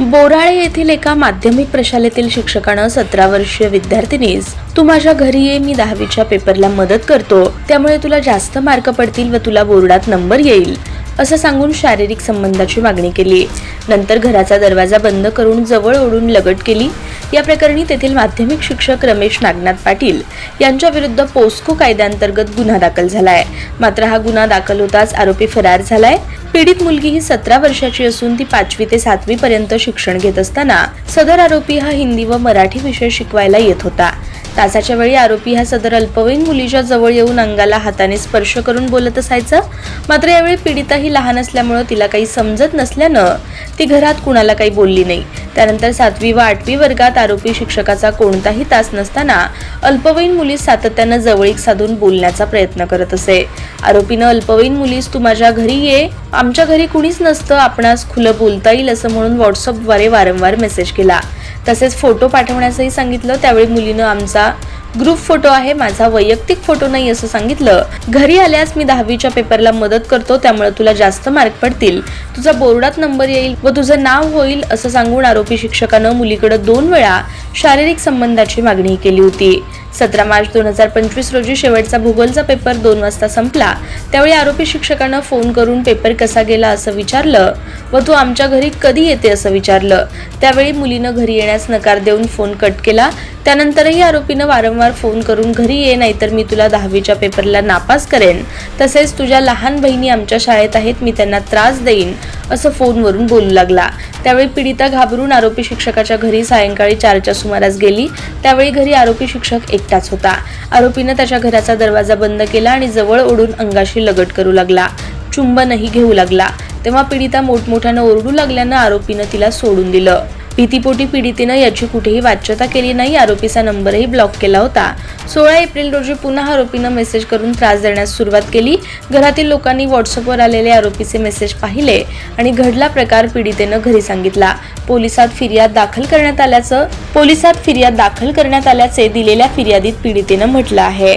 बोराळे येथील एका माध्यमिक प्रशालेतील शिक्षकानं सतरा वर्षीय विद्यार्थिनीस तू माझ्या घरी ये मी दहावीच्या पेपरला मदत करतो. त्यामुळे तुला जास्त मार्क पडतील व तुला बोर्डात नंबर येईल असं सांगून शारीरिक संबंधाची मागणी केली. नंतर घराचा दरवाजा बंद करून जवळ ओढून लगट केली. या प्रकरणी तेथील माध्यमिक शिक्षक रमेश नागनाथ पाटील यांच्या विरुद्ध पोस्को कायद्याअंतर्गत गुन्हा दाखल झालाय. मात्र हा गुन्हा दाखल होताच आरोपी फरार झालाय. पीडित मुलगी ही सतरा वर्षाची असून ती पाचवी ते सातवी पर्यंत शिक्षण घेत असताना सदर आरोपी हा हिंदी व मराठी विषय शिकवायला येत होता. तासाच्या वेळी आरोपी हा सदर अल्पवयीन मुलीच्या जवळ येऊन अंगाला हाताने स्पर्श करून बोलत असायचं. मात्र यावेळी पीडिता ही लहान असल्यामुळं तिला काही समजत नसल्यानं ती घरात कुणाला काही बोलली नाही. त्यानंतर सातवी व आठवी वर्गात आरोपी शिक्षकाचा कोणताही तास नसताना अल्पवयीन मुलीस सातत्यानं जवळीक साधून बोलण्याचा प्रयत्न करत असे. आरोपीनं अल्पवयीन मुलीस तू माझ्या घरी ये. आमच्या घरी कुणीच नसतं. आपणास खुलं बोलता येईल असं म्हणून व्हॉट्सअपद्वारे वारंवार मेसेज केला. तसेच फोटो पाठवण्यासही सांगितलं. त्यावेळी मुलीनं आमचा ग्रुप फोटो आहे माझा वैयक्तिक फोटो नाही असं सांगितलं. घरी आल्यास मी दहावीच्या पेपरला मदत करतो त्यामुळे तुला जास्त मार्क पडतील. तुझा बोर्डात नंबर येईल व तुझं नाव होईल असं सांगून आरोपी शिक्षकानं मुलीकडे दोन वेळा शारीरिक संबंधाची मागणी केली होती. सतरा मार्च दोन हजार पंचवीस रोजी शेवटचा भूगोलचा पेपर दोन वाजता संपला. त्यावेळी आरोपी शिक्षकानं फोन करून पेपर कसा गेला असं विचारलं व तू आमच्या घरी कधी येते असं विचारलं. त्यावेळी मुलीनं घरी येण्यास नकार देऊन फोन कट केला. त्यानंतरही आरोपीनं वारंवार फोन करून घरी ये नाहीतर मी तुला दहावीच्या पेपरला नापास करेन. तसेच तुझ्या लहान बहिणी आमच्या शाळेत आहेत मी त्यांना त्रास देईन असं फोनवरून बोलू लागला. त्यावेळी पीडिता घाबरून आरोपी शिक्षकाच्या घरी सायंकाळी चारच्या सुमारास गेली. त्यावेळी घरी आरोपी शिक्षक एकटाच होता. आरोपीनं त्याच्या घराचा दरवाजा बंद केला आणि जवळ ओढून अंगाशी लगट करू लागला. चुंबनही घेऊ लागला. तेव्हा पीडिता मोठमोठ्यानं ओरडू लागल्यानं आरोपीनं तिला सोडून दिलं. भीतीपोटी पीडितेनं याची कुठेही वाच्यता केली नाही. आरोपीचा नंबरही ब्लॉक केला होता. सोळा एप्रिल रोजी पुन्हा आरोपीनं मेसेज करून त्रास देण्यास सुरुवात केली. घरातील लोकांनी व्हॉट्सअपवर आलेले आरोपीचे मेसेज पाहिले आणि घडला प्रकार पीडितेनं घरी सांगितला. पोलिसात फिर्याद दाखल करण्यात आल्याचं पोलिसात फिर्याद दाखल करण्यात आल्याचे दिलेल्या फिर्यादीत पीडितेनं म्हटलं आहे.